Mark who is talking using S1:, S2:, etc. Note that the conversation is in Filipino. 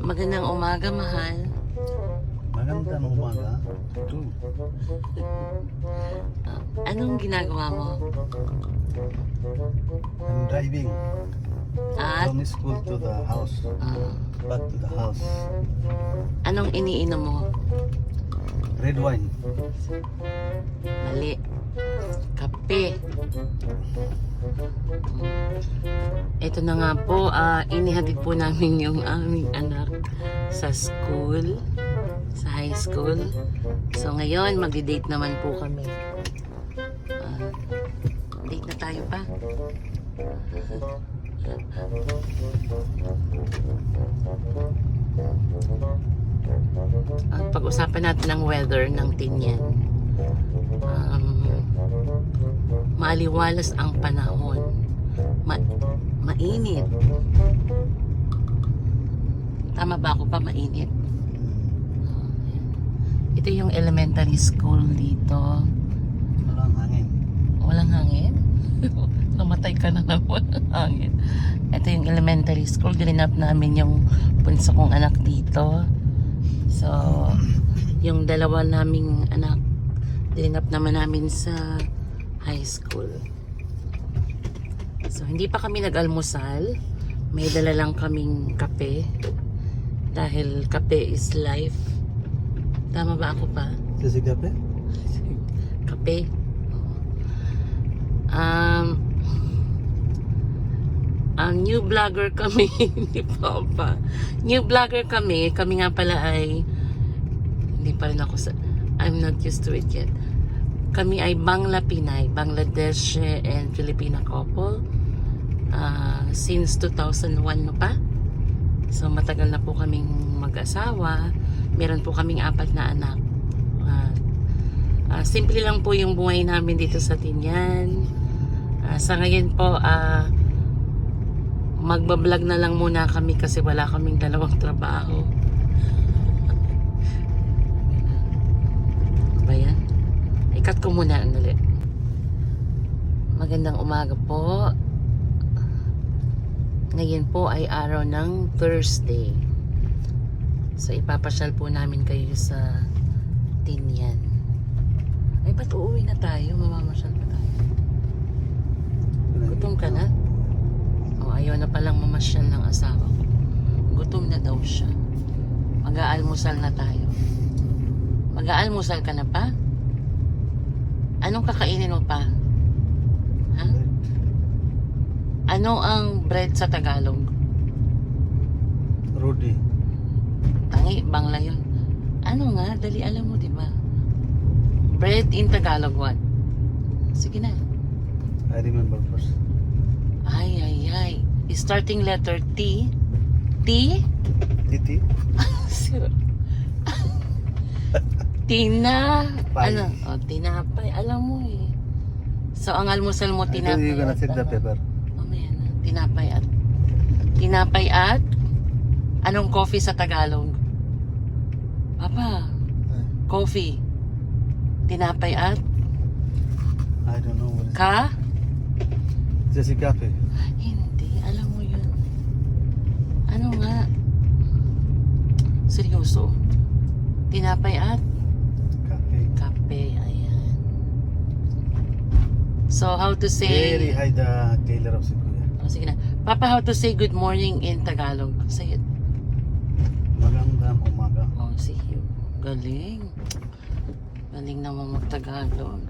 S1: Magandang umaga, mahal.
S2: Magandang umaga. Ito.
S1: Anong ginagawa mo?
S2: I'm driving
S1: At
S2: from school to the house.
S1: ah,
S2: Back to the house.
S1: anong iniinom mo?
S2: Red wine.
S1: Mali. Kape. Ito na nga po, ah, inihatid po namin yung aming anak sa school, sa high school. So ngayon, magdi-date naman po kami. Ah, date na tayo pa. At pag-usapan natin ang weather ng Tinyan. Um, maaliwalas ang panahon. Ma mainit. Tama ba ako pa mainit? Ito yung elementary school dito.
S2: Walang hangin.
S1: Walang hangin? Namatay ka na ng walang hangin. Ito yung elementary school. Gilinap namin yung punso kong anak dito. So, yung dalawa naming anak, dilinap naman namin sa high school. So, hindi pa kami nag-almusal. May dala lang kaming kape. Dahil kape is life. Tama ba ako pa?
S2: Sisi kape?
S1: kape. Um, ang new vlogger kami, hindi pa pa. New vlogger kami, kami nga pala ay, hindi pa rin ako sa, I'm not used to it yet. Kami ay Bangla Pinay, Bangladesh and Filipina couple. Ah, since 2001 no pa. So matagal na po kaming mag-asawa. Meron po kaming apat na anak. Ah, Ah, simple lang po yung buhay namin dito sa Tinyan. Ah, sa ngayon po, ah, magbablog na lang muna kami kasi wala kaming dalawang trabaho. Ano ba yan? Ikat ko muna ang dali. Magandang umaga po. Ngayon po ay araw ng Thursday. So ipapasyal po namin kayo sa Tinyan. Ay, ba't uuwi na tayo? Mamamasyal pa tayo. Gutom ka na? Na palang mamasyal ng asawa ko. Gutom na daw siya. Mag-aalmusal na tayo. Mag-aalmusal ka na pa? Anong kakainin mo pa? Ha? Ano ang bread sa Tagalog?
S2: Rudy.
S1: Tangi, bangla yun. Ano nga? Dali alam mo, di ba? Bread in Tagalog, what? Sige na.
S2: I remember first.
S1: Ay, ay, ay. Starting letter T. T?
S2: Titi.
S1: Tina. Ano? O, tinapay. Alam mo eh. So, ang almusal mo,
S2: think
S1: tinapay.
S2: you're gonna take the
S1: ano?
S2: paper.
S1: Mamaya na. Tinapay at... Tinapay at... Anong coffee sa Tagalog? Papa, coffee. Tinapay at...
S2: I don't know what is
S1: Ka?
S2: Sisi kape.
S1: Hindi, alam mo yun. Ano nga? Seryoso? Tinapay at
S2: Kape.
S1: kape, ayan. So, how to
S2: Very
S1: say...
S2: high the tailor of Sikuya.
S1: Oh, sige na. Papa, how to say good morning in Tagalog? Say it.
S2: Magandang umaga.
S1: Oh, see you. Galing. Galing naman mag-Tagalog.